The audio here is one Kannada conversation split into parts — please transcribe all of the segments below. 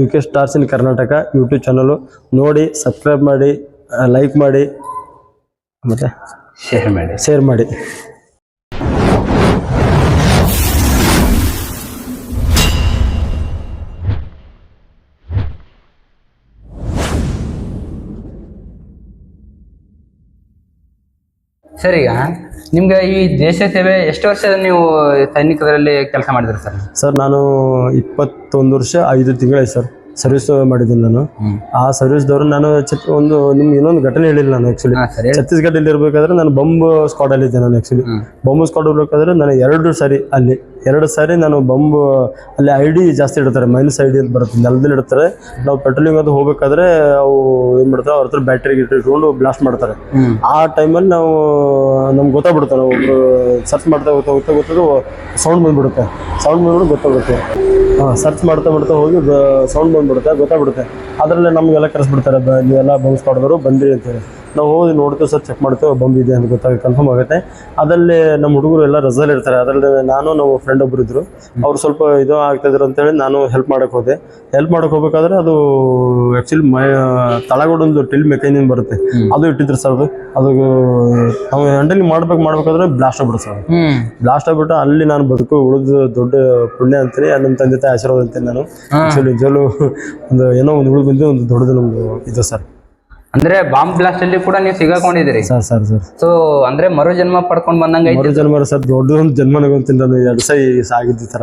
U K stars in Karnataka YouTube channel ನೋಡಿ ಸಬ್ಸ್ಕ್ರೈಬ್ ಮಾಡಿ ಲೈಕ್ ಮಾಡಿ ಮತ್ತು ಶೇರ್ ಮಾಡಿ. ಶೇರ್ ಮಾಡಿ. ಸರ್ ಈಗ ನಿಮ್ಗೆ ಈ ದೇಶ ಸೇವೆ ಎಷ್ಟು ವರ್ಷ ನೀವು ಸೈನಿಕರಲ್ಲಿ ಕೆಲಸ ಮಾಡಿದ್ರಿ ಸರ್? ಸರ್, ನಾನು ಇಪ್ಪತ್ತೊಂದು ವರ್ಷ, ಐದು ತಿಂಗಳಾಯ್ತು ಸರ್. ಸರ್ವಿಸ್ ಮಾಡಿದ್ದೀನಿ ನಾನು. ಆ ಸರ್ವಿಸ್ದವರು ನಾನು ಒಂದು ನಿಮ್ಗೆ ಇನ್ನೊಂದು ಘಟನೆ ಹೇಳಿಲ್ಲ ನಾನು ಹೇಳಿ. ಛತ್ತೀಸ್ಗಢದಲ್ಲಿ ಇರಬೇಕಾದ್ರೆ ನಾನು ಬಂಬ್ ಸ್ಕ್ವಾಡಲ್ಲಿ ಇದ್ದೆ ನಾನು ಆ್ಯಕ್ಚುಲಿ ಹ್ಮ್. ಬಂಬ್ ಸ್ಕ್ವಾಡ್ ಇರಬೇಕಾದ್ರೆ ನಾನು ಎರಡು ಸಾರಿ ಅಲ್ಲಿ. ಎರಡು ಸಾರಿ ನಾನು ಬಂಬ್ ಅಲ್ಲಿ ಐ ಡಿ ಜಾಸ್ತಿ ಇಡ್ತಾರೆ ಮೈನಸ್ ಐ ಡಿ ಅಂತ ಬರುತ್ತೆ. ನೆಲದಲ್ಲಿ ಇಡ್ತಾರೆ. ನಾವು ಪೆಟ್ರೋಲಿಂಗ್ ಅದು ಹೋಗ್ಬೇಕಾದ್ರೆ ಅವು ಏನು ಮಾಡ್ತಾರೆ ಅವ್ರ ಹತ್ರ ಬ್ಯಾಟ್ರಿ ಗಿಟ್ರಿ ಇಟ್ಕೊಂಡು ಬ್ಲಾಸ್ಟ್ ಮಾಡ್ತಾರೆ. ಆ ಟೈಮಲ್ಲಿ ನಾವು ನಮ್ಗೆ ಗೊತ್ತಾಗ್ಬಿಡುತ್ತೆ ನಾವು ಒಬ್ರು ಸರ್ಚ್ ಮಾಡ್ತಾ ಗೊತ್ತಾ ಹೋಗ್ತಾ ಗೊತ್ತದು ಸೌಂಡ್ ಬಂದ್ಬಿಡುತ್ತೆ. ಸೌಂಡ್ ಬಂದ್ಬಿಟ್ಟು ಗೊತ್ತಾಗುತ್ತೆ ಹಾಂ ಸರ್ಚ್ ಮಾಡ್ತಾ ಮಾಡ್ತಾ ಹೋಗಿ ಸೌಂಡ್ ಬಂದ್ಬಿಡುತ್ತೆ ಗೊತ್ತಾಗ್ಬಿಡುತ್ತೆ. ಅದರಲ್ಲೇ ನಮಗೆಲ್ಲ ಕರೆಸ್ಬಿಡ್ತಾರೆ ಬ ನೀವೆಲ್ಲ ಬಂಬ್ ಬಂದಿರಿ ಬಂದ್ರಿ ಅಂತೇಳಿ. ನಾವು ಹೋಗಿ ನೋಡ್ತೇವೆ ಸರ್ ಚೆಕ್ ಮಾಡ್ತೇವೆ ಬಂದಿದೆ ಇದೆ ಅಂತ ಗೊತ್ತಾಗ ಕನ್ಫರ್ಮ್ ಆಗುತ್ತೆ. ಅದರಲ್ಲಿ ನಮ್ಮ ಹುಡುಗರು ಎಲ್ಲ ರಜಲ್ ಇರ್ತಾರೆ. ಅದರಲ್ಲಿ ನಾನು ನಮ್ಮ ಫ್ರೆಂಡ್ ಒಬ್ರು ಇದ್ರು. ಅವ್ರು ಸ್ವಲ್ಪ ಇದು ಆಗ್ತಾಯಿದ್ರು ಅಂತೇಳಿ ನಾನು ಹೆಲ್ಪ್ ಮಾಡಕ್ಕೆ ಹೋದೆ. ಹೆಲ್ಪ್ ಮಾಡಕ್ಕೆ ಹೋಗ್ಬೇಕಾದ್ರೆ ಅದು ಆ್ಯಕ್ಚುಲಿ ಮೈ ತಳಗಡೊಂದು ಟಿಲ್ ಮೆಕ್ಯಾನಿಕ್ ಬರುತ್ತೆ. ಅದು ಇಟ್ಟಿದ್ರು ಸರ್ ಅದು ಅದು ನಾವು ಹ್ಯಾಂಡಲ್ ಮಾಡ್ಬೇಕು ಮಾಡ್ಬೇಕಾದ್ರೆ ಬ್ಲಾಸ್ಟ್ ಆಗ್ಬಿಡ್ತು ಸರ್ ಬ್ಲಾಸ್ಟ್ ಆಗ್ಬಿಟ್ಟು ಅಲ್ಲಿ ನಾನು ಬದುಕು ಉಳಿದು ದೊಡ್ಡ ಪುಣ್ಯ ಅಂತೀನಿ. ನಮ್ಮ ತಂದೆ ತಾಯಿ ಆಶೀರ್ವಾದ ಅಂತೀನಿ ನಾನು. ಆ್ಯಕ್ಚುಲಿ ನಿಜಲು ಒಂದು ಏನೋ ಒಂದು ಉಳಿದು ಬಂದು ಒಂದು ದೊಡ್ಡದು ನಮ್ಮದು ಇದು ಸರ್ ಅಂದ್ರೆ ಬಾಂಬ್ ಬ್ಲಾಸ್ಟ್ ಅಲ್ಲಿ ಕೂಡ ನೀವು ಸಿಗಾಕೊಂಡಿದ್ದೀರಿ. Sir sir sir. ಸೊ ಅಂದ್ರೆ ಮರು ಜನ್ಮ ಪಡ್ಕೊಂಡ್ ಬಂದಂಗೆ ಮರು ಜನ್ಮ ಸರ್ ದೊಡ್ಡದೊಂದು ಜನ್ಮ ನಗೊಂತೀನಿ ನಾನು ಎರಡು ಸೈ ಸಾಗಿದ್ದ ಥರ.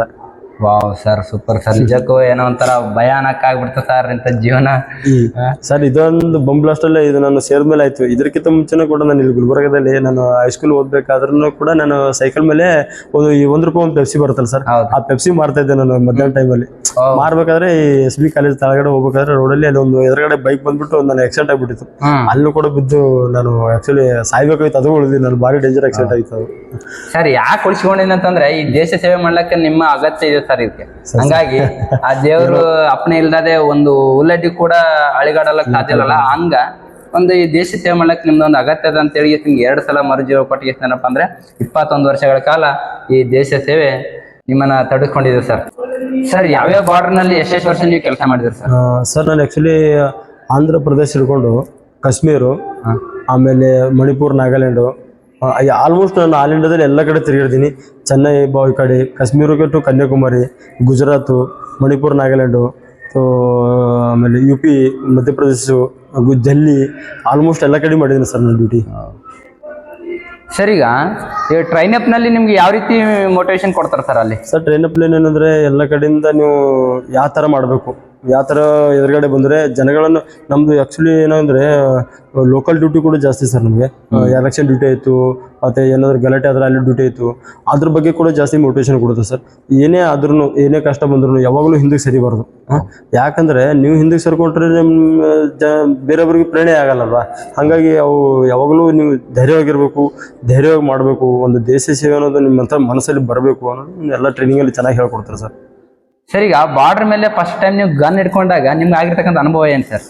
Wow sir super sir. ನಿಜಕ್ಕೂ ಏನೋ ಒಂಥರ ಭಯಾನಕ ಆಗ್ಬಿಡ್ತು ಸರ್ ಇಂಥ ಜೀವನ. ಸರ್ ಇದೊಂದು ಬಂಬ್ ಬ್ಲಾಸ್ಟ್ ಅಲ್ಲೇ ಇದು ನಾನು ಸೇರಿದ್ಮೇಲೆ ಆಯ್ತು. ಇದಕ್ಕಿಂತ ಮುಂಚೆನೂ ಕೂಡ ನಾನು ಇಲ್ಲಿ ಗುಲ್ಬರ್ಗದಲ್ಲಿ ನಾನು ಹೈಸ್ಕೂಲ್ ಓದ್ಬೇಕಾದ್ರೂ ಕೂಡ ನಾನು ಸೈಕಲ್ ಮೇಲೆ ಒಂದು ಈ ಒಂದು ರೂಪಾಯಿ ಒಂದು ಪೆಪ್ಸಿ ಬರುತ್ತಲ್ಲ ಸರ್ ಆ ಪೆಪ್ಸಿ ಮಾರ್ತಾ ಇದ್ದೆ ನಾನು ಮಧ್ಯಾಹ್ನ ಟೈಮಲ್ಲಿ. ಮಾರ್ಬೇಕಾದ್ರೆ ಈ ಎಸ್ ಬಿ ಕಾಲೇಜ್ ತಳಗಡೆ ಹೋಗ್ಬೇಕಾದ್ರೆ ರೋಡಲ್ಲಿ ಅಲ್ಲಿ ಒಂದು ಎದುರುಗಡೆ ಬೈಕ್ ಬಂದ್ಬಿಟ್ಟು ನಾನು ಆಕ್ಸಿಡೆಂಟ್ ಆಗ್ಬಿಟ್ಟಿತ್ತು. ಅಲ್ಲೂ ಕೂಡ ಬಿದ್ದು ನಾನು ಆಕ್ಚುಲಿ ಸಾಯ್ಬೇಕಾಯ್ತು ಅದು ಉಳಿದಿ ನಾನು ಭಾರಿ ಡೇಂಜರ್ ಆಕ್ಸಿಡೆಂಟ್ ಆಯ್ತು ಅದು. ಸರ್ ಯಾಕೆ ಉಳಿಸ್ಕೊಂಡಿದ್ದೆ ಅಂತಂದ್ರೆ ಈ ದೇಶ ಸೇವೆ ಮಾಡ್ಲಿಕ್ಕೆ ನಿಮ್ಮ ಅಗತ್ಯ ಇದೆ ಸರ್ ಇದಕ್ಕೆ ಹಂಗಾಗಿ ಆ ದೇವರು ಅಪ್ಪಣೆ ಇಲ್ಲದೆ ಒಂದು ಉಲ್ಲಡ್ಡಿ ಕೂಡ ಅಳಿಗಾಡಲಕ್ ಸಾಧ್ಯ ಇರಲ್ಲ ಹಂಗ ಒಂದು ಈ ದೇಶ ಸೇವೆ ಮಾಡ್ಲಿಕ್ಕೆ ನಿಮ್ದೊಂದು ಅಗತ್ಯ ಅದ ಅಂತೇಳಿ ನಿಮ್ಗೆ ಎರಡು ಸಲ ಮರುಜೀವ ಪಟ್ಟಿಗೆ ಏನಪ್ಪ ಅಂದ್ರೆ ಇಪ್ಪತ್ತೊಂದು ವರ್ಷಗಳ ಕಾಲ ಈ ದೇಶ ಸೇವೆ ನಿಮ್ಮನ್ನ ತಡೆದುಕೊಂಡಿದೆ ಸರ್. ಸರ್ ಯಾವ್ಯಾವ ಬಾರ್ಡರ್ನಲ್ಲಿ ಎಷ್ಟೆಷ್ಟು ವರ್ಷ ನೀವು ಕೆಲಸ ಮಾಡಿದ್ರಿ ಸರ್? ಸರ್ ನಾನು ಆಕ್ಚುಲಿ ಆಂಧ್ರ ಪ್ರದೇಶ ಹಿಡ್ಕೊಂಡು ಕಾಶ್ಮೀರು ಆಮೇಲೆ ಮಣಿಪುರ್ ನಾಗಾಲ್ಯಾಂಡು ಆಲ್ಮೋಸ್ಟ್ ನಾನು ಆಲ್ ಇಂಡಿಯಾದಲ್ಲಿ ಎಲ್ಲ ಕಡೆ ತಿರುಗಿರ್ತೀನಿ. ಚೆನ್ನೈ ಬಾ ಈ ಕಡೆ ಕಾಶ್ಮೀರಕ್ಕೆ ಟು ಕನ್ಯಾಕುಮಾರಿ ಗುಜರಾತು ಮಣಿಪುರ್ ನಾಗಾಲ್ಯಾಂಡು ಸೊ ಆಮೇಲೆ ಯು ಪಿ ಮಧ್ಯಪ್ರದೇಶು ಹಾಗೂ ಡೆಲ್ಲಿ ಆಲ್ಮೋಸ್ಟ್ ಎಲ್ಲ ಕಡೆ ಮಾಡಿದ್ದೀನಿ ಸರ್ ನನ್ನ ಡ್ಯೂಟಿ ಸರ್ ಈಗ ಟ್ರೈನ್ ಅಪ್ನಲ್ಲಿ ನಿಮ್ಗೆ ಯಾವ ರೀತಿ ಮೋಟಿವೇಶನ್ ಕೊಡ್ತಾರೆ ಸರ್ ಅಲ್ಲಿ? ಸರ್ ಟ್ರೈನ್ ಅಪ್ಲೇನ್ ಏನಂದರೆ ಎಲ್ಲ ಕಡೆಯಿಂದ ನೀವು ಯಾವ ಥರ ಮಾಡಬೇಕು? ಯಾವ ಥರ ಎದುರುಗಡೆ ಬಂದರೆ ಜನಗಳನ್ನು ನಮ್ಮದು ಆ್ಯಕ್ಚುಲಿ ಏನಂದರೆ ಲೋಕಲ್ ಡ್ಯೂಟಿ ಕೂಡ ಜಾಸ್ತಿ ಸರ್ ನಮಗೆ. ಎಲೆಕ್ಷನ್ ಡ್ಯೂಟಿ ಆಯಿತು ಮತ್ತು ಏನಾದರೂ ಗಲಾಟೆ ಆದ್ರೆ ಅಲ್ಲಿ ಡ್ಯೂಟಿ ಆಯಿತು ಅದ್ರ ಬಗ್ಗೆ ಕೂಡ ಜಾಸ್ತಿ ಮೋಟಿವೇಶನ್ ಕೊಡುತ್ತೆ ಸರ್ ಏನೇ ಆದ್ರೂ ಏನೇ ಕಷ್ಟ ಬಂದ್ರೂ ಯಾವಾಗಲೂ ಹಿಂದಕ್ಕೆ ಸರಿಬಾರ್ದು. ಯಾಕಂದರೆ ನೀವು ಹಿಂದಕ್ಕೆ ಸರ್ಕೊಂಡ್ರೆ ನಿಮ್ಮ ಜ ಬೇರೆಯವ್ರಿಗೆ ಪ್ರೇರಣೆ ಆಗಲ್ಲಲ್ವಾ? ಹಾಗಾಗಿ ಅವು ಯಾವಾಗಲೂ ನೀವು ಧೈರ್ಯವಾಗಿರಬೇಕು ಧೈರ್ಯವಾಗಿ ಮಾಡಬೇಕು ಒಂದು ದೇಶ ಸೇವೆ ಅನ್ನೋದು ನಿಮ್ಮಂಥ ಹತ್ರ ಮನಸ್ಸಲ್ಲಿ ಬರಬೇಕು ಅನ್ನೋದು ಎಲ್ಲ ಟ್ರೈನಿಂಗಲ್ಲಿ ಚೆನ್ನಾಗಿ ಹೇಳ್ಕೊಡ್ತಾರೆ ಸರ್ ಸರ್ ಈಗ ಬಾರ್ಡರ್ ಮೇಲೆ ಫಸ್ಟ್ ಟೈಮ್ ನೀವು ಗನ್ ಹಿಡ್ಕೊಂಡಾಗ ನಿಮ್ಗೆ ಆಗಿರ್ತಕ್ಕಂಥ ಅನುಭವ ಏನು ಸರ್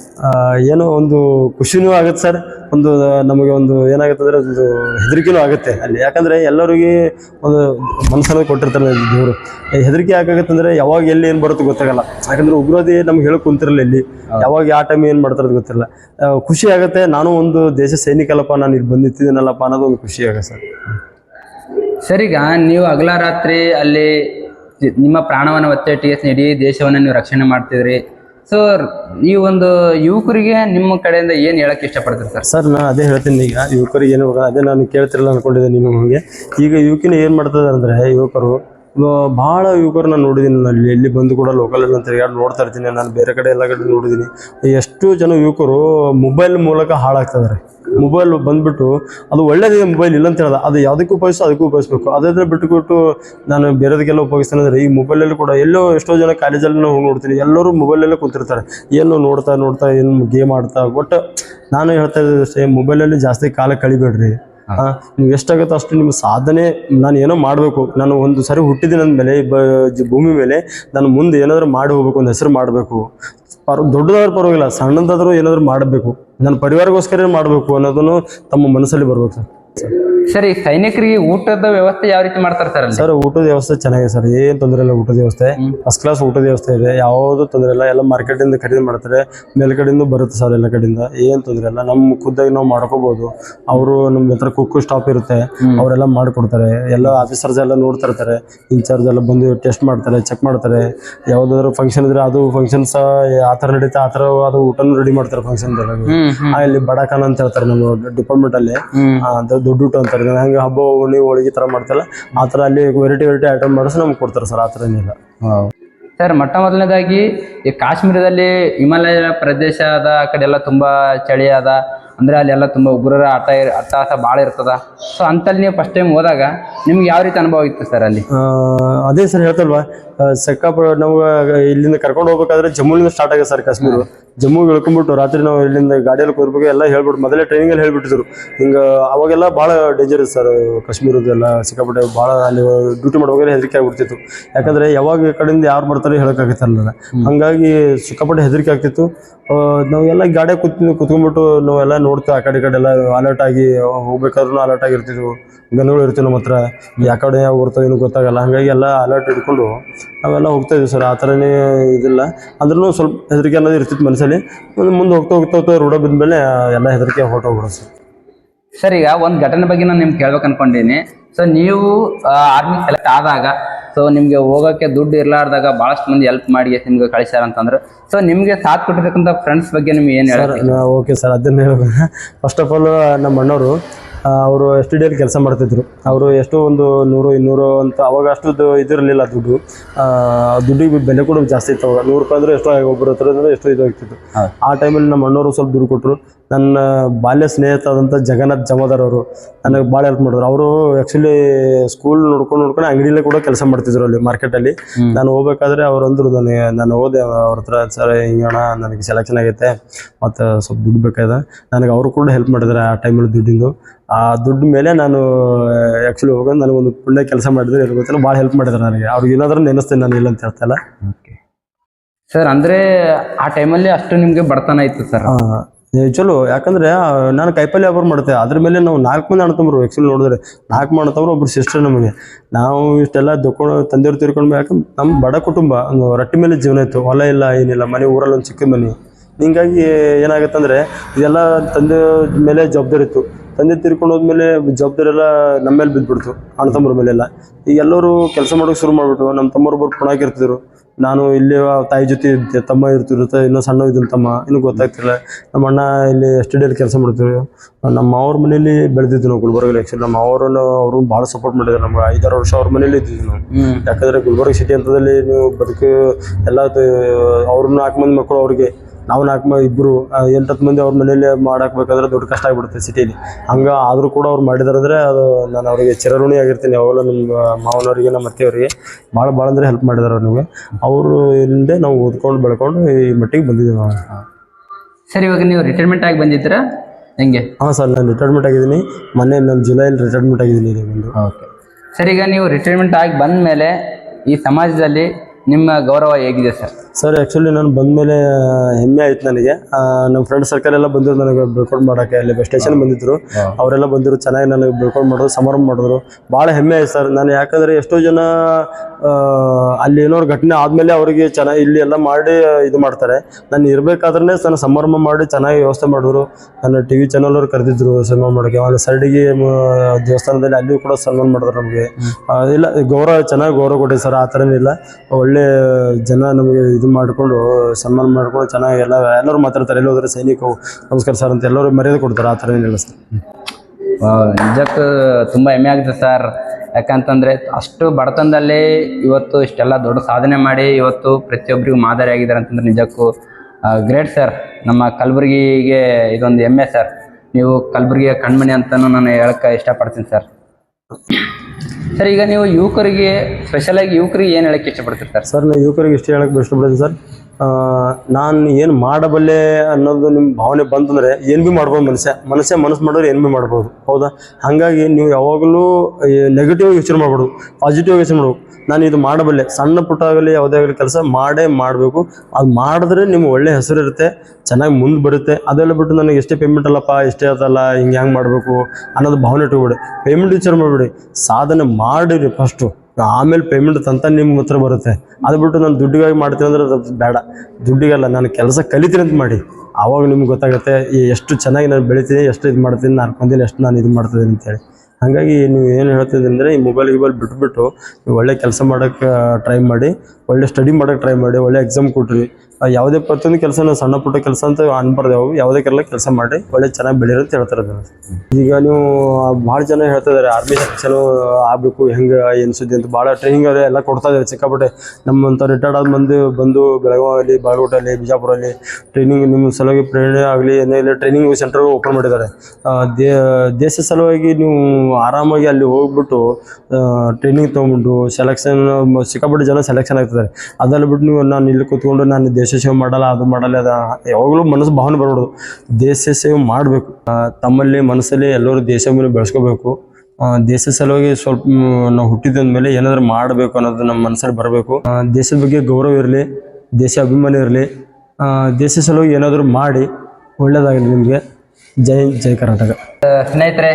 ಏನೋ ಒಂದು ಖುಷಿನೂ ಆಗುತ್ತೆ ಸರ್ ಒಂದು ನಮಗೆ ಒಂದು ಏನಾಗುತ್ತೆ ಅಂದರೆ ಒಂದು ಹೆದರಿಕೆನೂ ಆಗುತ್ತೆ ಅಲ್ಲಿ. ಯಾಕಂದರೆ ಎಲ್ಲರಿಗೆ ಒಂದು ಮನಸ್ಸನ್ನು ಕೊಟ್ಟಿರ್ತಾರೆ ದೇವರು. ಹೆದರಿಕೆ ಅಂದ್ರೆ ಯಾವಾಗ ಎಲ್ಲಿ ಏನು ಬರುತ್ತೆ ಗೊತ್ತಾಗಲ್ಲ. ಯಾಕಂದರೆ ಉಗ್ರವಾದಿ ನಮ್ಗೆ ಹೇಳಕ್ ಕುಂತಿರಲ್ಲ ಇಲ್ಲಿ. ಯಾವಾಗ ಯಾವ ಟೈಮ್ ಏನು ಮಾಡ್ತಾರೆ ಗೊತ್ತಿರಲ್ಲ ಆ, ಖುಷಿ ಆಗುತ್ತೆ. ನಾನು ಒಂದು ದೇಶ ಸೈನಿಕಲ್ಲಪ್ಪ ನಾನು ಇಲ್ಲಿ ಬಂದಿತ್ತಿದ್ದೀನಲ್ಲಪ್ಪ ಅನ್ನೋದು ಒಂದು ಖುಷಿ ಆಗುತ್ತೆ ಸರ್ ಸರಿಗ ಈಗ ನೀವು ಅಗಲ ರಾತ್ರಿ ಅಲ್ಲಿ ನಿಮ್ಮ ಪ್ರಾಣವನ್ನು ಒತ್ತೆಟ್ಟಿಗೆ ಇಡೀ ದೇಶವನ್ನು ನೀವು ರಕ್ಷಣೆ ಮಾಡ್ತಿದ್ರಿ. ಸೊ ಈ ಒಂದು ಯುವಕರಿಗೆ ನಿಮ್ಮ ಕಡೆಯಿಂದ ಏನು ಹೇಳಕ್ ಇಷ್ಟಪಡ್ತೀರಿ ಸರ್? ಸರ್ ನಾನು ಅದೇ ಹೇಳ್ತೀನಿ ಈಗ, ಯುವಕರಿಗೆ ಏನು ಅದೇ ನಾನು ಕೇಳ್ತಿರಲ್ಲ ಅನ್ಕೊಂಡಿದ್ದೆ ನಮಗೆ. ಈಗ ಯುವಕಿನ ಏನು ಮಾಡ್ತದೆ ಅಂದರೆ, ಯುವಕರು ಭಾಳ ಯುವಕರನ್ನ ನಾನು ನೋಡಿದ್ದೀನಿ ನಾನು. ಎಲ್ಲಿ ಬಂದು ಕೂಡ ಲೋಕಲಲ್ಲಿ ನಾನು ತಿರುಗಾಡಿ ನೋಡ್ತಾ ಇರ್ತೀನಿ. ನಾನು ಬೇರೆ ಕಡೆ ಎಲ್ಲ ಕಡೆ ನೋಡಿದ್ದೀನಿ ಎಷ್ಟು ಜನ ಯುವಕರು ಮೊಬೈಲ್ ಮೂಲಕ ಹಾಳಾಗ್ತಿದ್ದಾರೆ ಮೊಬೈಲ್ ಬಂದ್ಬಿಟ್ಟು ಅದು ಒಳ್ಳೇದಿದೆ ಮೊಬೈಲ್ ಇಲ್ಲ ಅಂತ ಹೇಳ್ದ ಅದು ಯಾವುದಕ್ಕೂ ಉಪಯೋಗಿಸೋ ಅದಕ್ಕೂ ಉಪಯೋಗಿಸ್ಬೇಕು. ಅದೇ ಬಿಟ್ಟುಕೊಟ್ಟು ನಾನು ಬೇರೆದಕ್ಕೆಲ್ಲ ಉಪಯೋಗಿಸ್ತಾನೆ ಅಂದರೆ ಈ ಮೊಬೈಲಲ್ಲಿ ಕೂಡ ಎಲ್ಲೋ ಎಷ್ಟೋ ಜನ ಕಾಲೇಜಲ್ಲಿ ನಾವು ನೋಡ್ತೀನಿ. ಎಲ್ಲರೂ ಮೊಬೈಲಲ್ಲೇ ಕೂತಿರ್ತಾರೆ. ಏನು ನೋಡ್ತಾ ನೋಡ್ತಾ ಏನು ಗೇಮ್ ಆಡ್ತಾ ಒಟ್ಟು ನಾನು ಹೇಳ್ತಾ ಇದ್ದೆ ಅಷ್ಟೇ ಮೊಬೈಲಲ್ಲಿ ಜಾಸ್ತಿ ಕಾಲ ಕಳಿಬೇಡ್ರಿ. ನೀವು ಎಷ್ಟಾಗುತ್ತೋ ಅಷ್ಟು ನಿಮ್ಮ ಸಾಧನೆ ನಾನು ಏನೋ ಮಾಡಬೇಕು. ನಾನು ಒಂದು ಸರಿ ಹುಟ್ಟಿದ್ದೀನಿ ಅಂದಮೇಲೆ ಭೂಮಿ ಮೇಲೆ ನಾನು ಮುಂದೆ ಏನಾದರೂ ಮಾಡಿ ಹೋಗ್ಬೇಕು, ಒಂದು ಹೆಸರು ಮಾಡಬೇಕು. ಪರ್, ದೊಡ್ಡದಾದ್ರೂ ಪರವಾಗಿಲ್ಲ, ಸಣ್ಣದಾದರೂ ಏನಾದರೂ ಮಾಡಬೇಕು. ನನ್ನ ಪರಿವಾರಗೋಸ್ಕರ ಮಾಡಬೇಕು ಅನ್ನೋದನ್ನು ತಮ್ಮ ಮನಸ್ಸಲ್ಲಿ ಬರ್ಬೇಕು ಸರ್. ಸರ್ ಈ ಸೈನಿಕರಿಗೆ ಊಟದ ವ್ಯವಸ್ಥೆ ಯಾವ ರೀತಿ ಮಾಡ್ತಾರೆ ಸರ್ ಅಲ್ಲಿ? ಸರ್ ಊಟದ ವ್ಯವಸ್ಥೆ ಚೆನ್ನಾಗಿದೆ ಸರ್. ಏನ್ ತೊಂದರೆ ಇಲ್ಲ ಊಟದ ವ್ಯವಸ್ಥೆ. ಫಸ್ಟ್ ಕ್ಲಾಸ್ ಊಟದ ವ್ಯವಸ್ಥೆ ಇದೆ. ಯಾವುದು ತೊಂದರೆ ಇಲ್ಲ. ಎಲ್ಲ ಮಾರ್ಕೆಟ್ ಇಂದ ಖರೀದಿ ಮಾಡ್ತಾರೆ. ಮೇಲ್ಕಡೆಯಿಂದ ಬರುತ್ತೆ ಸರ್ ಎಲ್ಲ ಕಡೆಯಿಂದ. ಏನ್ ತೊಂದರೆ ಇಲ್ಲ. ನಮ್ಮ ಖುದ್ದಾಗಿ ನಾವು ಮಾಡ್ಕೋಬಹುದು ಅವರು ನಮ್ಮ ಹತ್ರ ಕುಕ್ಕು ಸ್ಟಾಪ್ ಇರುತ್ತೆ. ಅವರೆಲ್ಲ ಮಾಡ್ಕೊಡ್ತಾರೆ. ಎಲ್ಲ ಆಫೀಸರ್ಸ್ ಎಲ್ಲ ನೋಡ್ತಾ ಇರ್ತಾರೆ. ಇನ್ಚಾರ್ಜ್ ಎಲ್ಲ ಬಂದು ಟೆಸ್ಟ್ ಮಾಡ್ತಾರೆ ಚೆಕ್ ಮಾಡ್ತಾರೆ. ಯಾವ್ದಾದ್ರು ಫಂಕ್ಷನ್ ಇದ್ರೆ ಅದು ಫಂಕ್ಷನ್ಸ್ ಆತರ ಥರ ನಡೀತಾ ಆ ಥರ ಅದು ಊಟ ರೆಡಿ ಮಾಡ್ತಾರೆ ಫಂಕ್ಷನ್ ಹ್ಮ್ ಹ್ಮ್. ಇಲ್ಲಿ ಬಡಕನ್ ಅಂತ ಹೇಳ್ತಾರೆ ನಮ್ಮ ಡಿಪಾರ್ಟ್ಮೆಂಟ್ ಅಲ್ಲಿ. ಹ್ಮ್. ಆ, ದೊಡ್ಡ ಊಟ ಅಂತಾರೆ ನಾವು ಹಂಗೆ ಹಬ್ಬ ಹುಣ್ಣಿ ಹೋಳಿಗೆ ಥರ ಮಾಡ್ತಲ್ಲ ಆ ಥರ ಅಲ್ಲಿ ವೆರೈಟಿ ವೆರೈಟಿ ಐಟಮ್ ಮಾಡಿಸಿ ನಮ್ಗೆ ಕೊಡ್ತಾರೆ ಸರ್ ಆ ಥರ ಏನಿಲ್ಲ. ಸರ್ ಮೊಟ್ಟ ಮೊದಲನೇದಾಗಿ ಈ ಕಾಶ್ಮೀರದಲ್ಲಿ ಹಿಮಾಲಯ ಪ್ರದೇಶ ಅದ ಆ ಕಡೆ ಎಲ್ಲ ತುಂಬಾ ಚಳಿ ಅದ. ಅಂದ್ರೆ ಅಲ್ಲೆಲ್ಲ ತುಂಬ ಉಗ್ರರ ಆಟ ಇರ್- ಅಟ್ಟಹಾಸ ಭಾಳ ಇರ್ತದ. ಸೊ ಅಂತಲ್ಲಿ ನೀವು ಫಸ್ಟ್ ಟೈಮ್ ಹೋದಾಗ ನಿಮ್ಗೆ ಯಾವ ರೀತಿ ಅನುಭವ ಇತ್ತು ಸರ್ ಅಲ್ಲಿ? ಆ, ಅದೇ ಸರ್ ಹೇಳ್ತಲ್ವಾ ಸಕ್ಕಾಪ ನಾವು ಇಲ್ಲಿಂದ ಕರ್ಕೊಂಡು ಹೋಗ್ಬೇಕಾದ್ರೆ ಜಮ್ಮುಲಿಂದ ಸ್ಟಾರ್ಟ್ ಆಗಿದೆ ಸರ್ ಕಾಶ್ಮೀರ. ಜಮ್ಮುಗೆ ಇಳ್ಕೊಂಡ್ಬಿಟ್ಟು ರಾತ್ರಿ ನಾವು ಇಲ್ಲಿಂದ ಗಾಡಿಯಲ್ಲಿ ಕೂರ್ಬೇಕು ಎಲ್ಲ ಹೇಳ್ಬಿಟ್ಟು ಮೊದಲೇ ಟ್ರೈನಿಂಗಲ್ಲಿ ಹೇಳ್ಬಿಟ್ಟಿದ್ರು. ಹಿಂಗೆ ಅವಾಗೆಲ್ಲ ಭಾಳ ಡೇಂಜರಸ್ ಸರ್ ಕಾಶ್ಮೀರದೆಲ್ಲ ಸಿಕ್ಕಾಪಟ್ಟೆ ಭಾಳ ಅಲ್ಲಿ ಡ್ಯೂಟಿ ಮಾಡುವಾಗ ಹೆದರಿಕೆ ಆಗ್ಬಿಡ್ತಿತ್ತು. ಯಾಕಂದ್ರೆ ಯಾವಾಗ ಈ ಕಡೆಯಿಂದ ಯಾರು ಬರ್ತಾರೆ ಹೇಳೋಕ್ಕಾಗತ್ತಲ್ಲ ಹಂಗಾಗಿ ಸಿಕ್ಕಾಪಟ್ಟೆ ಹೆದರಿಕೆ ಆಗ್ತಿತ್ತು. ಆ, ನಾವೆಲ್ಲ ಗಾಡಿಯಾಗ ಕೂತ್ ಕುತ್ಕೊಂಡ್ಬಿಟ್ಟು ನಾವೆಲ್ಲ ನೋಡ್ತೀವಿ ಆ ಕಡೆ ಈ ಕಡೆ ಎಲ್ಲ ಅಲರ್ಟ್ ಆಗಿ ಹೋಗ್ಬೇಕಾದ್ರೂ ಅಲರ್ಟ್ ಆಗಿರ್ತಿದ್ವು. ಗನ್ಗಳು ಇರ್ತೀವಿ ನಮ್ಮ ಹತ್ರ. ಯಾವ ಕಡೆ ಯಾವ ಬರ್ತವೆ ಏನು ಗೊತ್ತಾಗಲ್ಲ. ಹಾಗಾಗಿ ಎಲ್ಲ ಅಲರ್ಟ್ ಇಟ್ಕೊಂಡು ನಾವೆಲ್ಲ ಹೋಗ್ತಾ ಇದ್ವಿ ಸರ್. ಆ ಥರನೇ ಇದಿಲ್ಲ. ಅಂದ್ರೂ ಸ್ವಲ್ಪ ಹೆದರಿಕೆ ಅನ್ನೋದು ಇರ್ತಿತ್ತು ಮನಸ್ಸಲ್ಲಿ. ಮುಂದೆ ಹೋಗ್ತಾ ಹೋಗ್ತಾ ಹೋಗ್ತಾ ರೂಢ ಬಿದ್ಮೇಲೆ ಎಲ್ಲ ಹೆದರಿಕೆ ಹೊರಟೋಗ್ಬಿಡೋದು ಸರ್. ಸರ್, ಈಗ ಒಂದು ಘಟನೆ ಬಗ್ಗೆ ನಾನು ನಿಮ್ಗೆ ಕೇಳ್ಬೇಕು ಅನ್ಕೊಂಡಿನಿ ಸೊ ನೀವು ಆರ್ಮಿ ಸೆಲೆಕ್ಟ್ ಆದಾಗ ಸೊ ನಿಮಗೆ ಹೋಗೋಕ್ಕೆ ದುಡ್ಡು ಇರಲಾರ್ದಾಗ ಭಾಳಷ್ಟು ಮಂದಿ ಹೆಲ್ಪ್ ಮಾಡಿ ನಿಮ್ಗೆ ಕಳಿಸ್ಯಾರ ಅಂತಂದ್ರೆ ಸೊ ನಿಮಗೆ ಸಾಥ್ ಕೊಟ್ಟಿರ್ತಕ್ಕಂಥ ಫ್ರೆಂಡ್ಸ್ ಬಗ್ಗೆ ನಿಮ್ಗೆ ಏನು ಹೇಳಿ ಓಕೆ ಸರ್ ಅದನ್ನ ಹೇಳ್ಬೇಕು ಫಸ್ಟ್ ಆಫ್ ಆಲ್ ನಮ್ಮ ಅಣ್ಣವರು ಅವರು ಎಸ್ ಟಿ ಡಿಯಲ್ಲಿ ಕೆಲಸ ಮಾಡ್ತಿದ್ರು. ಅವರು ಎಷ್ಟೋ ಒಂದು ನೂರು ಇನ್ನೂರು ಅಂತ ಅವಾಗ ಅಷ್ಟು ಇದಿರಲಿಲ್ಲ ದುಡ್ಡು. ದುಡ್ಡಿಗೆ ಬೆಲೆ ಕೂಡ ಜಾಸ್ತಿ ಇತ್ತು ಅವಾಗ. ನೂರು ರೂಪಾಯಿ ಅಂದರೆ ಎಷ್ಟೋ ಒಬ್ಬರ ಹತ್ರ ಅಂದ್ರೆ ಎಷ್ಟೋ ಇದಾಗ್ತಿತ್ತು ಆ ಟೈಮಲ್ಲಿ ನಮ್ಮ ಅಣ್ಣವರು ಸ್ವಲ್ಪ ದುಡ್ಡು ಕೊಟ್ಟರು ನನ್ನ ಬಾಲ್ಯ ಸ್ನೇಹಿತರಾದಂಥ ಜಗನ್ನಾಥ್ ಜಮಾದಾರ್ ಅವರು ನನಗೆ ಭಾಳ ಹೆಲ್ಪ್ ಮಾಡಿದ್ರು. ಅವರು ಆ್ಯಕ್ಚುಲಿ ಸ್ಕೂಲ್ ನೋಡ್ಕೊಂಡು ನೋಡ್ಕೊಂಡು ಅಂಗಡಿಯಲ್ಲೇ ಕೂಡ ಕೆಲಸ ಮಾಡ್ತಿದ್ರು ಅಲ್ಲಿ ಮಾರ್ಕೆಟಲ್ಲಿ ನಾನು ಹೋಗ್ಬೇಕಾದ್ರೆ ಅವ್ರು ಅಂದರು ನನಗೆ ನಾನು ಹೋದೆ ಅವ್ರ ಹತ್ರ ಸರ್ ಹಿಂಗಣ ನನಗೆ ಸೆಲೆಕ್ಷನ್ ಆಗೈತೆ ಮತ್ತು ಸ್ವಲ್ಪ ದುಡ್ಡು ಬೇಕಾಗಿದೆ. ನನಗೆ ಅವರು ಕೂಡ ಹೆಲ್ಪ್ ಮಾಡಿದ್ದಾರೆ ಆ ಟೈಮಲ್ಲಿ ದುಡ್ಡಿಂದು. ಆ ದುಡ್ಡು ಮೇಲೆ ನಾನು ಆ್ಯಕ್ಚುಲಿ ಹೋಗೋದು ನನಗೊಂದು ಒಳ್ಳೆ ಕೆಲಸ ಮಾಡಿದ್ರೆ ಎಲ್ಲ ಗೊತ್ತಿಲ್ಲ ಭಾಳ ಹೆಲ್ಪ್ ಮಾಡಿದ್ರು ನನಗೆ. ಅವ್ರಿಗೆ ಏನಾದರೂ ನೆನೆಸ್ತೇನೆ ನಾನು ಇಲ್ಲ ಅಂತ ಹೇಳ್ತಾ ಇಲ್ಲ. ಸರ್ ಅಂದ್ರೆ ಆ ಟೈಮಲ್ಲಿ ಅಷ್ಟು ನಿಮಗೆ ಬಡತನ ಇತ್ತು ಸರ್ ಚಲೋ. ಯಾಕಂದ್ರೆ ನಾನು ಕೈಪಲ್ಲಿ ವ್ಯಾಪಾರ ಮಾಡ್ತೆ. ಅದ್ರ ಮೇಲೆ ನಾವು ನಾಲ್ಕು ಮಂದಿ ಅಣ್ತಂಬ್ರು ಆ್ಯಕ್ಚುಲಿ ನೋಡಿದ್ರೆ, ನಾಲ್ಕು ಮಾಡ್ತವ್ರು ಒಬ್ರು ಸಿಸ್ಟರ್ ನಮಗೆ. ನಾವು ಇಷ್ಟೆಲ್ಲ ದೊಕ್ಕೊಂಡು ತಂದೆಯವ್ರು ತಿರ್ಕೊಂಡು ಯಾಕಂದ್ರೆ ನಮ್ಮ ಬಡ ಕುಟುಂಬ ರಟ್ಟಿ ಮೇಲೆ ಜೀವನ ಇತ್ತು. ಹೊಲ ಇಲ್ಲ, ಏನಿಲ್ಲ, ಮನೆ ಊರಲ್ಲಿ, ಒಂದು ಚಿಕ್ಕ ಮನೆ. ಹಿಂಗಾಗಿ ಏನಾಗುತ್ತಂದ್ರೆ, ಇದೆಲ್ಲ ತಂದೆ ಮೇಲೆ ಜವಾಬ್ದಾರಿ ಇತ್ತು. ತಂದೆ ತೀರ್ಕೊಂಡು ಹೋದ್ಮೇಲೆ ಜವಾಬ್ದಾರಿ ಎಲ್ಲ ನಮ್ಮ ಮೇಲೆ ಬಿದ್ದುಬಿಡ್ತು ಅಣ್ಣ ತಮ್ಮರ ಮೇಲೆಲ್ಲ. ಈಗ ಎಲ್ಲರೂ ಕೆಲಸ ಮಾಡೋಕೆ ಶುರು ಮಾಡಿಬಿಟ್ಟು ನಮ್ಮ ತಮ್ಮರೊಬ್ಬರು ಪುಣಾಕಿರ್ತಿದ್ರು ನಾನು ಇಲ್ಲಿ ತಾಯಿ ಜೊತೆ ಇದ್ದೆ ತಮ್ಮ ಇರ್ತಿರುತ್ತೆ ಇನ್ನೂ ಸಣ್ಣ ಇದ್ದೀನಿ ತಮ್ಮ ಇನ್ನೂ ಗೊತ್ತಾಗ್ತಿಲ್ಲ. ನಮ್ಮ ಅಣ್ಣ ಇಲ್ಲಿ ಎಸ್ ಟಿ ಡಿಯಲ್ಲಿ ಕೆಲಸ ಮಾಡ್ತಿದ್ರು. ನಮ್ಮ ಅವ್ರ ಮನೇಲಿ ಬೆಳೆದಿದ್ದು ನಾವು ಗುಲ್ಬರ್ಗಲ್ಲಿ ಆ್ಯಕ್ಚುಲಿ ನಮ್ಮ ಅವರನ್ನು ಅವರು ಭಾಳ ಸಪೋರ್ಟ್ ಮಾಡಿದ್ರು ನಮ್ಗೆ ಐದಾರು ವರ್ಷ ಅವ್ರ ಮನೇಲಿ ಇದ್ದಿದ್ವಿ ನಾವು. ಯಾಕಂದರೆ ಗುಲ್ಬರ್ಗ ಸಿಟಿ ಅಂತದಲ್ಲಿ ನೀವು ಬದುಕು ಎಲ್ಲ ಅವ್ರನ್ನ ನಾಲ್ಕು ಮಂದಿ ಮಕ್ಕಳು ಅವ್ರಿಗೆ ನಾವು ನಾಲ್ಕು ಮ ಇಬ್ಬರು ಎಂಟತ್ತು ಮಂದಿ ಅವ್ರ ಮನೇಲಿ ಮಾಡಾಕ್ಬೇಕಾದ್ರೆ ದೊಡ್ಡ ಕಷ್ಟ ಆಗ್ಬಿಡುತ್ತೆ ಸಿಟಿಲಿ. ಹಂಗೆ ಆದರೂ ಕೂಡ ಅವ್ರು ಮಾಡಿದಾರಂದ್ರೆ ಅದು ನಾನು ಅವರಿಗೆ ಚಿರಋಣಿ ಆಗಿರ್ತೀನಿ ಅವೆಲ್ಲ ನಮ್ಮ ಮಾವನವರಿಗೆ ನಮ್ಮ ಅತ್ತೆಯವರಿಗೆ. ಭಾಳ ಭಾಳ ಅಂದರೆ ಹೆಲ್ಪ್ ಮಾಡಿದಾರೆ ಅವ್ರು ನಮಗೆ. ಅವರು ಇಲ್ಲಿಂದ ನಾವು ಓದ್ಕೊಂಡು ಬೆಳ್ಕೊಂಡು ಈ ಮಟ್ಟಿಗೆ ಬಂದಿದ್ದೀವಿ ನಾವು. ಸರ್ ಇವಾಗ ನೀವು ರಿಟೈರ್ಮೆಂಟ್ ಆಗಿ ಬಂದಿದ್ದೀರಾ? ಹೆಂಗೆ? ಹಾಂ ಸರ್ ನಾನು ರಿಟೈರ್ಮೆಂಟ್ ಆಗಿದ್ದೀನಿ. ಮೊನ್ನೆ ನಾನು ಜುಲೈಲಿ ರಿಟೈರ್ಮೆಂಟ್ ಆಗಿದ್ದೀನಿ ಈಗ ಒಂದು ಓಕೆ. ಸರ್ ಈಗ ನೀವು ರಿಟೈರ್ಮೆಂಟ್ ಆಗಿ ಬಂದ ಮೇಲೆ ಈ ಸಮಾಜದಲ್ಲಿ ನಿಮ್ಮ ಗೌರವ ಹೇಗಿದೆ ಸರ್? ಸರ್ ಆ್ಯಕ್ಚುಲಿ ನಾನು ಬಂದಮೇಲೆ ಹೆಮ್ಮೆ ಆಯ್ತು ನನಗೆ. ನಮ್ಮ ಫ್ರೆಂಡ್ ಸರ್ಕಲ್ ಎಲ್ಲ ಬಂದಿದ್ರು ನನಗೆ ಬೆಳ್ಕೊಂಡು ಮಾಡೋಕ್ಕೆ. ಅಲ್ಲಿ ಬಸ್ ಸ್ಟೇಷನ್ ಬಂದಿದ್ರು. ಅವರೆಲ್ಲ ಬಂದಿದ್ರು ಚೆನ್ನಾಗಿ ನನಗೆ ಬೆಳ್ಕೊಂಡು ಮಾಡಿದ್ರು ಸಮಾರಂಭ ಮಾಡಿದ್ರು. ಭಾಳ ಹೆಮ್ಮೆ ಆಯ್ತು ಸರ್ ನಾನು ಯಾಕಂದರೆ ಎಷ್ಟೋ ಜನ ಅಲ್ಲಿ ಏನೋ ಘಟನೆ ಆದಮೇಲೆ ಅವರಿಗೆ ಚೆನ್ನಾಗಿ ಇಲ್ಲಿ ಎಲ್ಲ ಮಾಡಿ ಇದು ಮಾಡ್ತಾರೆ. ನಾನು ಇರಬೇಕಾದ್ರೆ ನಾನು ಸಮಾರಂಭ ಮಾಡಿ ಚೆನ್ನಾಗಿ ವ್ಯವಸ್ಥೆ ಮಾಡಿದ್ರು. ನನ್ನ ಟಿ ವಿ ಚಾನಲ್ ಅವ್ರು ಕರೆದಿದ್ರು ಸನ್ಮಾನ ಮಾಡೋಕ್ಕೆ. ಆಮೇಲೆ ಸರಡಿಗೆ ದೇವಸ್ಥಾನದಲ್ಲಿ ಅಲ್ಲಿಯೂ ಕೂಡ ಸನ್ಮಾನ ಮಾಡಿದ್ರು ನಮಗೆ. ಇಲ್ಲ ಗೌರವ ಚೆನ್ನಾಗಿ ಗೌರವ ಕೊಟ್ಟಿದೆ ಸರ್ ಆ ಇಲ್ಲ. ಒಳ್ಳೆ ಜನ ನಮಗೆ ಇದು ಮಾಡಿಕೊಂಡು, ಸನ್ಮಾನ ಮಾಡಿಕೊಂಡು ಚೆನ್ನಾಗಿ ಎಲ್ಲ, ಎಲ್ಲರೂ ಮಾತಾಡ್ತಾರೆ. ಎಲ್ಲಿ ಹೋದ್ರೆ ಸೈನಿಕ ನಮಸ್ಕಾರ ಸರ್ ಅಂತ ಎಲ್ಲರೂ ಮರ್ಯಾದೆ ಕೊಡ್ತಾರೆ ಆ ಥರ ಏನಿಲ್ಲ ಸರ್. ನಿಜಕ್ಕೂ ತುಂಬ ಹೆಮ್ಮೆ ಆಗುತ್ತೆ ಸರ್. ಯಾಕಂತಂದರೆ ಅಷ್ಟು ಬಡತನದಲ್ಲಿ ಇವತ್ತು ಇಷ್ಟೆಲ್ಲ ದೊಡ್ಡ ಸಾಧನೆ ಮಾಡಿ ಇವತ್ತು ಪ್ರತಿಯೊಬ್ಬರಿಗೂ ಮಾದರಿ ಆಗಿದ್ದಾರೆ ಅಂತಂದ್ರೆ ನಿಜಕ್ಕೂ ಗ್ರೇಟ್ ಸರ್. ನಮ್ಮ ಕಲಬುರಗಿಗೆ ಇದೊಂದು ಹೆಮ್ಮೆ ಸರ್. ನೀವು ಕಲಬುರಗಿಯ ಕಣ್ಮಣಿ ಅಂತಲೂ ನಾನು ಹೇಳಕ್ಕೆ ಇಷ್ಟಪಡ್ತೀನಿ ಸರ್. ಸರ್, ಈಗ ನೀವು ಯುವಕರಿಗೆ ಸ್ಪೆಷಲಾಗಿ ಯುವಕರಿಗೆ ಏನು ಹೇಳಕ್ಕೆ ಇಷ್ಟಪಡ್ತೀರಿ ಸರ್? ನಾನು ಯುವಕರಿಗೆ ಇಷ್ಟು ಹೇಳಕ್ಕೆ ಇಷ್ಟಪಡ್ತೀನಿ ಸರ್. ನಾನು ಏನು ಮಾಡಬಲ್ಲೆ ಅನ್ನೋದು ನಿಮ್ಮ ಭಾವನೆ ಬಂತಂದರೆ ಏನು ಭೀ ಮಾಡ್ಬೋದು ಮನುಷ್ಯ. ಮನುಷ್ಯ ಮನಸ್ಸು ಮಾಡೋರು ಏನು ಭೀ ಮಾಡ್ಬೋದು. ಹೌದಾ? ಹಾಗಾಗಿ ನೀವು ಯಾವಾಗಲೂ ನೆಗೆಟಿವ್ ಯೋಚನೆ ಮಾಡ್ಬಾರ್ದು. ಪಾಸಿಟಿವ್ ಯೋಚನೆ ಮಾಡ್ಬೇಕು. ನಾನು ಇದು ಮಾಡಬಲ್ಲೆ. ಸಣ್ಣ ಪುಟ್ಟ ಆಗಲಿ ಯಾವುದೇ ಆಗಲಿ ಕೆಲಸ ಮಾಡೇ ಮಾಡಬೇಕು. ಅದು ಮಾಡಿದ್ರೆ ನಿಮ್ಗೆ ಒಳ್ಳೆ ಹೆಸರು ಇರುತ್ತೆ, ಚೆನ್ನಾಗಿ ಮುಂದೆ ಬರುತ್ತೆ. ಅದೆಲ್ಲ ಬಿಟ್ಟು ನನಗೆ ಎಷ್ಟೇ ಪೇಮೆಂಟ್ ಅಲ್ಲಪ್ಪ, ಎಷ್ಟೇ ಅದಲ್ಲ, ಹಿಂಗೆ ಹೆಂಗೆ ಮಾಡಬೇಕು ಅನ್ನೋದು ಭಾವನೆ ಇಟ್ಕೊಬೇಡಿ. ಪೇಮೆಂಟ್ ವಿಚಾರ ಮಾಡಬೇಡಿ. ಸಾಧನೆ ಮಾಡಿರಿ ಫಸ್ಟು ಆಮೇಲೆ ಪೇಮೆಂಟ್ ತಂತ ನಿಮ್ಮ ಹತ್ರ ಬರುತ್ತೆ. ಅದು ಬಿಟ್ಟು ನಾನು ದುಡ್ಡಿಗಾಗಿ ಮಾಡ್ತೀನಿ ಅಂದ್ರೆ ಅದು ಬೇಡ. ದುಡ್ಡಿಗಲ್ಲ, ನಾನು ಕೆಲಸ ಕಲಿತೀನಿ ಅಂತ ಮಾಡಿ. ಆವಾಗ ನಿಮ್ಗೆ ಗೊತ್ತಾಗುತ್ತೆ ಎಷ್ಟು ಚೆನ್ನಾಗಿ ನಾನು ಬೆಳಿತೀನಿ, ಎಷ್ಟು ಇದು ಮಾಡ್ತೀನಿ, ನಾನು ಅನ್ಕೊಂತೀನಿ, ಎಷ್ಟು ನಾನು ಇದು ಮಾಡ್ತಿದ್ದೀನಿ ಅಂತೇಳಿ ಹಾಗಾಗಿ ನೀವು ಏನು ಹೇಳ್ತಿದ್ದೀನಿ ಅಂದರೆ, ಈ ಮೊಬೈಲ್ ಗಿಬೈಲ್ ಬಿಟ್ಬಿಟ್ಟು, ನೀವು ಒಳ್ಳೆ ಕೆಲಸ ಮಾಡೋಕ್ಕೆ ಟ್ರೈ ಮಾಡಿ, ಒಳ್ಳೆ ಸ್ಟಡಿ ಮಾಡೋಕ್ಕೆ ಟ್ರೈ ಮಾಡಿ, ಒಳ್ಳೆ ಎಕ್ಸಾಮ್ ಕೊಟ್ರಿ. ಯಾವುದೇ ಪ್ರತಿಯೊಂದು ಕೆಲಸ ಸಣ್ಣ ಪುಟ್ಟ ಕೆಲಸ ಅಂತ ಅನ್ಬಾರ್ದು ಯಾವ ಯಾವುದೇ ಕೆಲ ಕೆಲಸ ಮಾಡಿ ಒಳ್ಳೆ ಚೆನ್ನಾಗಿ ಬೆಳೀರಿ ಅಂತ ಹೇಳ್ತಾರೆ. ಈಗ ನೀವು ಭಾಳ ಜನ ಹೇಳ್ತಾ ಇದ್ದಾರೆ ಆರ್ಮಿ ಚಲೋ ಆಗಬೇಕು, ಹೆಂಗೆ, ಏನು ಸುದ್ದಿ ಅಂತ ಭಾಳ ಟ್ರೈನಿಂಗ್ ಅದೇ ಎಲ್ಲ ಕೊಡ್ತಾ ಇದ್ದಾರೆ ಸಿಕ್ಕಾಪಟ್ಟೆ ನಮ್ಮಂಥ ರಿಟೈರ್ಡ್ ಆದ ಮಂದಿ ಬಂದು ಬೆಳಗಾವಲ್ಲಿ ಬಾಗಲಕೋಟಲ್ಲಿ ಬಿಜಾಪುರಲ್ಲಿ ಟ್ರೈನಿಂಗ್ ನಿಮ್ಮ ಸಲುವಾಗಿ ಪ್ರೇರಣೆ ಆಗಲಿ, ಏನೇ ಟ್ರೈನಿಂಗ್ ಸೆಂಟರ್ ಓಪನ್ ಮಾಡಿದ್ದಾರೆ. ದೇಶ ಸಲುವಾಗಿ ನೀವು ಆರಾಮಾಗಿ ಅಲ್ಲಿ ಹೋಗ್ಬಿಟ್ಟು ಟ್ರೈನಿಂಗ್ ತೊಗೊಂಡ್ಬಿಟ್ಟು ಸೆಲೆಕ್ಷನ್ ಸಿಕ್ಕಾಪಟ್ಟೆ ಜನ ಸೆಲೆಕ್ಷನ್ ಆಗ್ತಿದ್ದಾರೆ. ಅದ್ರಲ್ಲಿ ಬಿಟ್ಟು ನೀವು ನಾನು ಇಲ್ಲಿ ಕೂತ್ಕೊಂಡು ನಾನು ದೇಶ ಸೇವೆ ಮಾಡಲ್ಲ ಅದು ಮಾಡಲ್ಲ ಅದ ಯಾವಾಗಲೂ ಮನಸ್ಸು ಭಾವನೆ ಬರಬಾರ್ದು ದೇಶ ಸೇವೆ ಮಾಡಬೇಕು ತಮ್ಮಲ್ಲಿ ಮನಸ್ಸಲ್ಲಿ ಎಲ್ಲರೂ ದೇಶವನ್ನು ಬೆಳೆಸ್ಕೋಬೇಕು. ಆ, ದೇಶ ಸಲುವಾಗಿ ಸ್ವಲ್ಪ ನಾವು ಹುಟ್ಟಿದ ಮೇಲೆ ಏನಾದರೂ ಮಾಡಬೇಕು ಅನ್ನೋದು ನಮ್ಮ ಮನಸ್ಸಲ್ಲಿ ಬರಬೇಕು. ದೇಶದ ಬಗ್ಗೆ ಗೌರವ ಇರಲಿ ದೇಶ ಅಭಿಮಾನ ಇರಲಿ. ದೇಶ ಸಲುವಾಗಿ ಏನಾದರೂ ಮಾಡಿ ಒಳ್ಳೆಯದಾಗಲಿ ನಿಮಗೆ. ಜೈ ಜೈ ಕರ್ನಾಟಕ. ಸ್ನೇಹಿತರೆ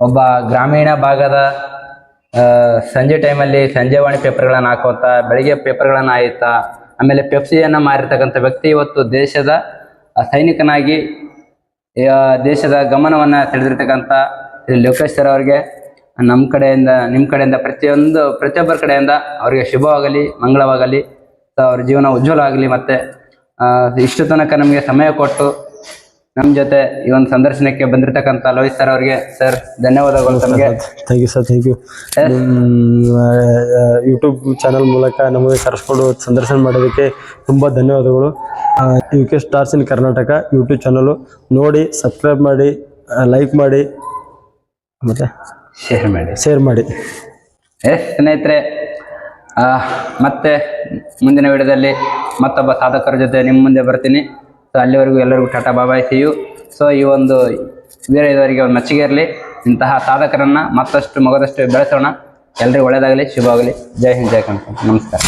ಒಬ್ಬ ಗ್ರಾಮೀಣ ಭಾಗದ ಸಂಜೆ ಟೈಮಲ್ಲಿ ಸಂಜೆವಾಣಿ ಪೇಪರ್ಗಳನ್ನು ಹಾಕೋತಾ ಬೆಳಿಗ್ಗೆ ಪೇಪರ್ಗಳನ್ನು ಆಯ್ತಾ ಆಮೇಲೆ ಪೆಪ್ಸಿಯನ್ನು ಮಾರಿರ್ತಕ್ಕಂಥ ವ್ಯಕ್ತಿ ಇವತ್ತು ದೇಶದ ಸೈನಿಕನಾಗಿ ದೇಶದ ಗಮನವನ್ನು ಸೆಳೆದಿರ್ತಕ್ಕಂಥ ಶ್ರೀ ಲೋಕೇಶ್ ಸರ್ ಅವರಿಗೆ ನಮ್ಮ ಕಡೆಯಿಂದ ನಿಮ್ಮ ಕಡೆಯಿಂದ ಪ್ರತಿಯೊಂದು, ಪ್ರತಿಯೊಬ್ಬರ ಕಡೆಯಿಂದ ಅವರಿಗೆ ಶುಭವಾಗಲಿ, ಮಂಗಳವಾಗಲಿ ಅವ್ರ ಜೀವನ ಉಜ್ವಲ ಆಗಲಿ ಮತ್ತು ಇಷ್ಟು ತನಕ ನಮಗೆ ಸಮಯ ಕೊಟ್ಟು ನಮ್ಮ ಜೊತೆ ಈ ಒಂದು ಸಂದರ್ಶನಕ್ಕೆ ಬಂದಿರತಕ್ಕಂತ ಲೋಹಿತ್ ಸರ್ ಅವರಿಗೆ. ಸರ್ ಧನ್ಯವಾದಗಳು ತಮಗೆ. Thank you sir thank you YouTube channel ಮೂಲಕ ನಮಗೆ ಕರೆಸ್ಕೊಂಡು ಸಂದರ್ಶನ ಮಾಡೋದಕ್ಕೆ ತುಂಬ ಧನ್ಯವಾದಗಳು. U K stars in Karnataka YouTube channel ನೋಡಿ ಸಬ್ಸ್ಕ್ರೈಬ್ ಮಾಡಿ ಲೈಕ್ ಮಾಡಿ ಮತ್ತು ಶೇರ್ ಮಾಡಿ. ಶೇರ್ ಮಾಡಿ. ಎಸ್ ಸ್ನೇಹಿತರೆ ಮತ್ತೆ ಮುಂದಿನ ವಿಡಿಯೋದಲ್ಲಿ ಮತ್ತೊಬ್ಬ ಸಾಧಕರ ಜೊತೆ ನಿಮ್ಮ ಮುಂದೆ ಬರ್ತೀನಿ. ಸೊ ಅಲ್ಲಿವರೆಗೂ ಎಲ್ಲರಿಗೂ ಟಾಟಾ ಬಾಬಾಯ್ ಸಿಯು ಸೊ ಈ ಒಂದು ವೀರಯವರಿಗೆ ಒಂದು ಮೆಚ್ಚುಗೆ ಇರಲಿ. ಇಂತಹ ಸಾಧಕರನ್ನು ಮತ್ತಷ್ಟು ಮಗದಷ್ಟು ಬೆಳೆಸೋಣ. ಎಲ್ಲರಿಗೂ ಒಳ್ಳೆಯದಾಗಲಿ ಶುಭವಾಗಲಿ. ಜೈ ಹಿಂದ್, ಜೈ ಕನ್ನಡ ನಮಸ್ಕಾರ.